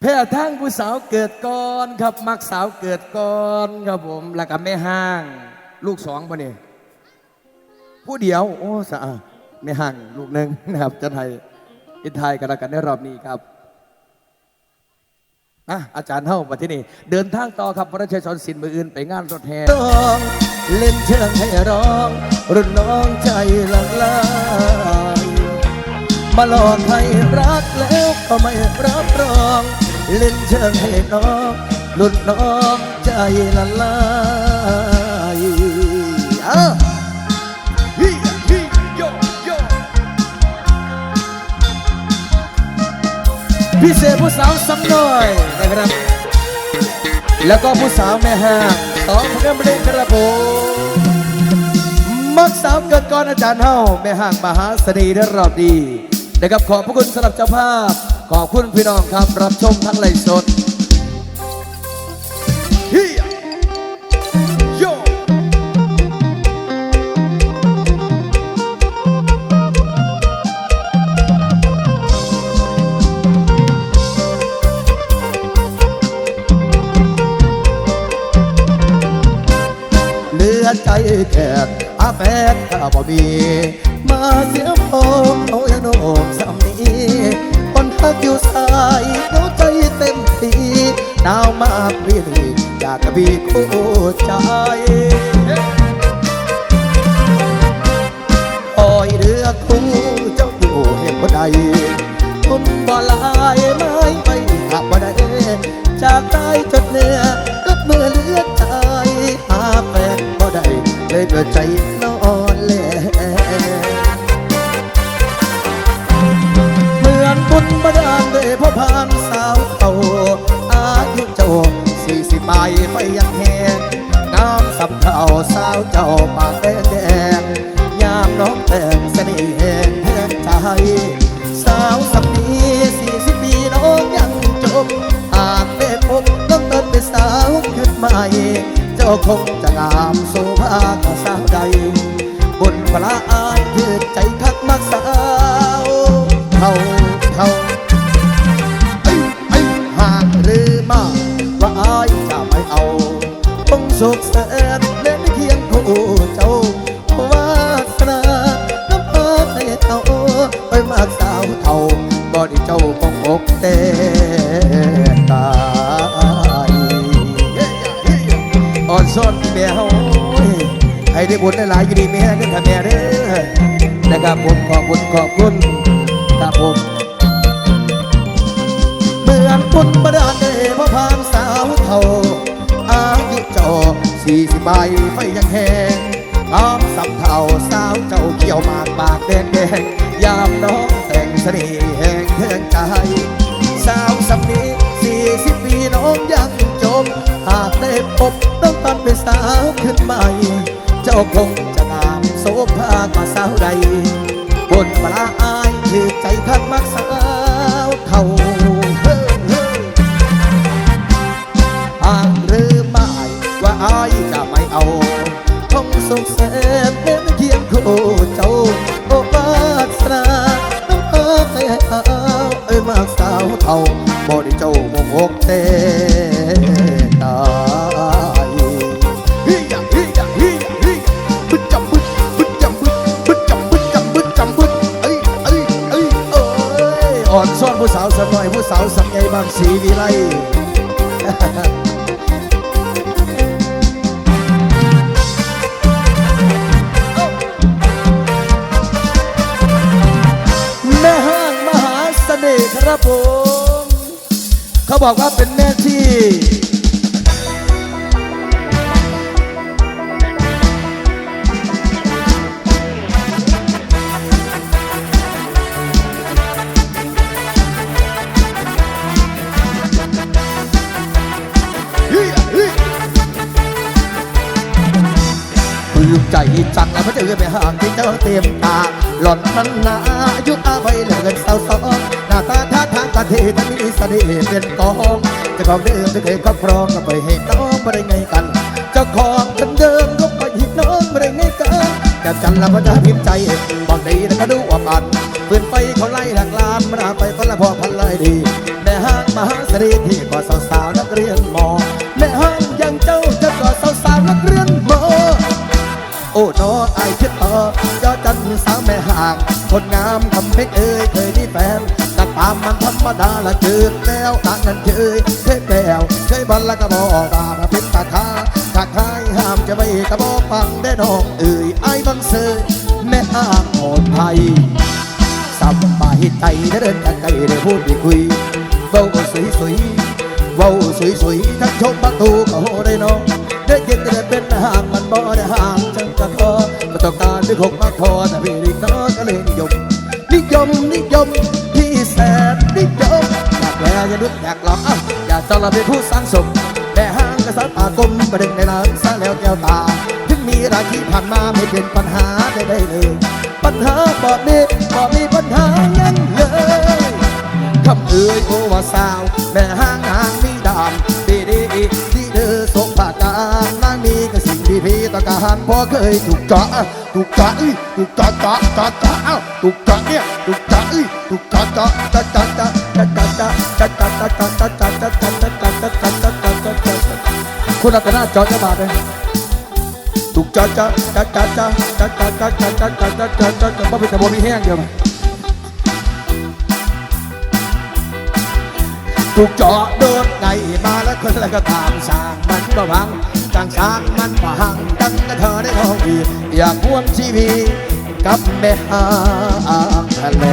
แพ้ทางผู้สาวเกิดก่อนครับ มักสาวเกิดก่อนครับผม แล้วก็แม่ห้าง ลูกสองปะเนี่ยผู้เดียว โอ้สะอาดแม่ห้างลูกหนึ่งนะครับจะไทยอินไทยกันแล้วกันในรอบนี้ครับอะอาจารย์เท่ามาที่นี่ เดินทางต่อครับพระราชชนสินมืออื่นไปงานรถแห่ร้องเล่นเชิงให้ร้องรุ่นน้องใจละลายมาหลอกให้รักแล้วก็ไม่รับร เล่นเชิงให้น้องหลุดน้องใจละลายเอ้าฮิฮิโยโยพิเศษผู้สาวสำน้อยนะครับ แล้วก็ผู้สาวแม่ห้างสองเพื่อนเล่นกระโปงมักสาวเกิดก่อนอาจารย์เฮาแม่ห่างมหาเสน่ห์ได้รอบดีนะครับขอบพระคุณสำหรับเจ้าภาพ ขอบคุณพี่น้องครับ รับชมทั้งไลฟ์สดฮียโยเหลือใจแก่อาแฟนข้าบ่มี มาเสียพงเอาอย่างโน้มสำนี พักอยู่สายหัวใจเต็มที่ดาวมากรีลีอยากกระบีคู่ใจโอ้ยเรือคู่เจ้าอยู่เห็นบ่ใดคุณบ่ลายไม้ไปหักบ่ได้จากใต้จดเหนือก็เมื่อเลือดใจหาแฟนบ่ได้เลยเกิดใจ บุญประดานเลยพ่อพานสาวเต่าอายุเจ้าสี่สิบปลายไฟยังแหงน้ำสับเท่าสาวเจ้าปากแดงแดงยามน้องแต่งเสน่ห์แห่งแห่งใจ สาวสับนีสี่สิบปีน้องยังจบหากได้พบต้องเตินเป็นสาวขึ้นใหม่ เจ้าคงจะงามโซภากับสาวใดบุญพระอายคือใจคักมักสาวเท่าเท่า มา ว่าอายจะไม่เอาคงสุขแสนเล่นเคียงคู่เจ้าวาสนาน้ำพาให้เอาไปมากสาวเท่าบ่ได้เจ้าคงอกเตตายอ่อนซ่อนแมวให้ได้บุญได้ลายอยู่ดีแม่เด้อค่ะแม่เด้อนะครับผมขอบคุณขอบคุณ เท่าอายุเจ้าสี่สิบใบไฟยังแหงน้อมสับเท่าสาวเจ้าเกี่ยวมากปากแดงแดงยามน้องแต่งเสน่ห์แห่งเทืองใจ สาวสำนีสี่สิบปีน้องยังจม หากได้พบต้องตอนเป็นสาวขึ้นใหม่ เจ้าคงจะงามโสภากว่าสาวใดบนปลาอายคือใจคักมัก สาวสมัยผู้สาวสังใหญ่บางสีวิไลแม่ห้างมหาเสน่ห์ครับผม เขาบอกว่าเป็นแม่ที่ พระเจ้าไปห่างที่เจ้าเตรียมตา หล่อนทันนายุคอาไว้เหลือเงินสาวสองหน้าตาท่าทางตาเทท่านี้เสน่ห์เป็นกองจะของเดิมจะเคยก็พร้อมก็ไปให้น้องไม่ได้ไงกันจะของคนเดิมก็ไปให้น้องไม่ได้ไงกันแต่จันละพระเจ้าพิมพ์ใจบอกดีแล้วก็ดูว่าปัเปืนไปเขาไล่หลักลามราไปก็ละพอพันเลยดีแม่ห้างมหาเสรีที่ก่อสาวๆนักเรียนมอ เพชรเอ้ยเคยมีแฟนตัดปามมันธรรมดาละเกิดแล้วตาเงินเจยเคยแปลวเคยบัลละกระบอกตาเป็นตาคาตาคายห้ามจะไม่กระบอกฟังได้น้องเอ้ยไอ้บังเซยแม่ห้างโหดไทยสับปายใจเดินกันไกลเลยพูดไปคุยเว้าสวยสวยเว้าสวยสวยทั้งชมประตูก็โหได้น้องได้ยินได้เป็นห่างมันบ่ได้ห่างฉันก็คอปรองการด้วยหกมาคอแต่พี่ดีก็เลยนิยม ยมนิยมพี่แสนนิยมอยากแวะอย่าลุกอยากลองอะอยากจะละเป็นผู้สร้างสมแต่ห้างกษัตริย์ปากลมประเด็นในน้ำซะแล้วแก้วตา ถึงมีราคีผ่านมาไม่เป็นปัญหาได้เลย ปัญหาบ่นี้บ่มีปัญหางั้นเลยคำเอ่ยโอว่าสาว แม่ห้างห้าง ทหารพ่อเคยถูกเจาะถูกเจาะอ้ยถูกเจาะเจาะเจาะเจาะเอ้าถูกเจาะเนี่ยถูกเจาะอ้ยถูกเจาะเจาะเจาะเจาะเจาะเจาะเจาะเจาะเจาะเจาะเจาะเจาะเจาะเจาะเจาะเจาะเจาะเจาะคุณอัตนาเจาะจะบาดเลยถูกเจาะเจาะเจาะเจาะเจาะเจาะเจาะเจาะเจาะเจาะเจาะเจาะเจาะเจาะเพราะเป็นแต่บ่มีแห้งเดียวมั้ยถูกเจาะโดนไงมาแล้วคนแล้วก็ตามสร้างมันก็พัง สร้างสากมันประหังกันนะเธอได้ท้องวีอยากร่วมชีวิตกับแม่หางทะเล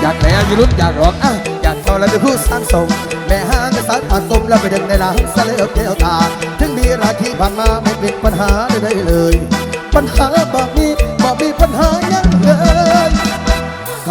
อยากแล้วยุรุ่นอยากร้องอะอยากเข้าแล้วเป็นผู้สร้งสมแม่ฮ้างกษัตริย์อามแล้วไปเดินในหลังสะเลวเกลียวตา ถึงมีราที่ผ่านมาไม่เป็นปัญหาใดๆเลย ปัญหา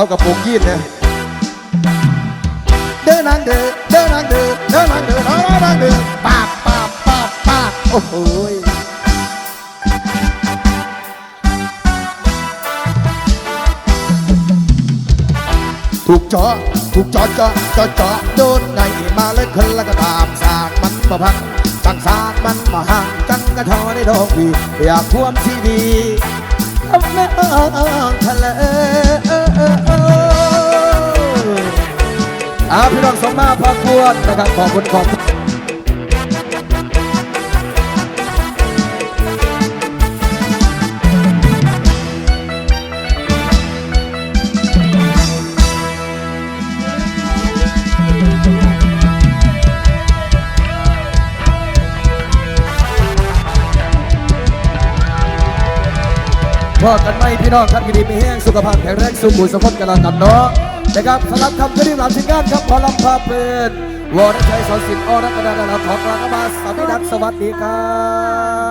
าวกับปุกยีนเนี่ยเดินทางเดื้อเดินทางเดื้อเดินทางเดื้อเดินทางเดื้อปาบปาบปาบปาโอ้โหยถูกจาะถูกจาะจาะจาะจาะโดนไงมาเลยคนละก็ตามสากมันมาพังจังสากมันมาห่างจังกระทอได้ดอกวีอยากท่วมทีวีทำแม่อ่างทะเล อาพี่น้องสมมาพากวนนะครับขอบคุณขอบคุณพอกันไหมพี่น้องครับยินดีมีแห้งสุขภาพแข็งแรงสุขุมสมบูรณ์กันแล้วกันเนาะ นะครับสำหรับคำที่หลังชิ้นงานครับพอลำพาเพลินวรชัยสอนสินอรักดาดาราขอกราบมาสวัสดีครับสวัสดีครับ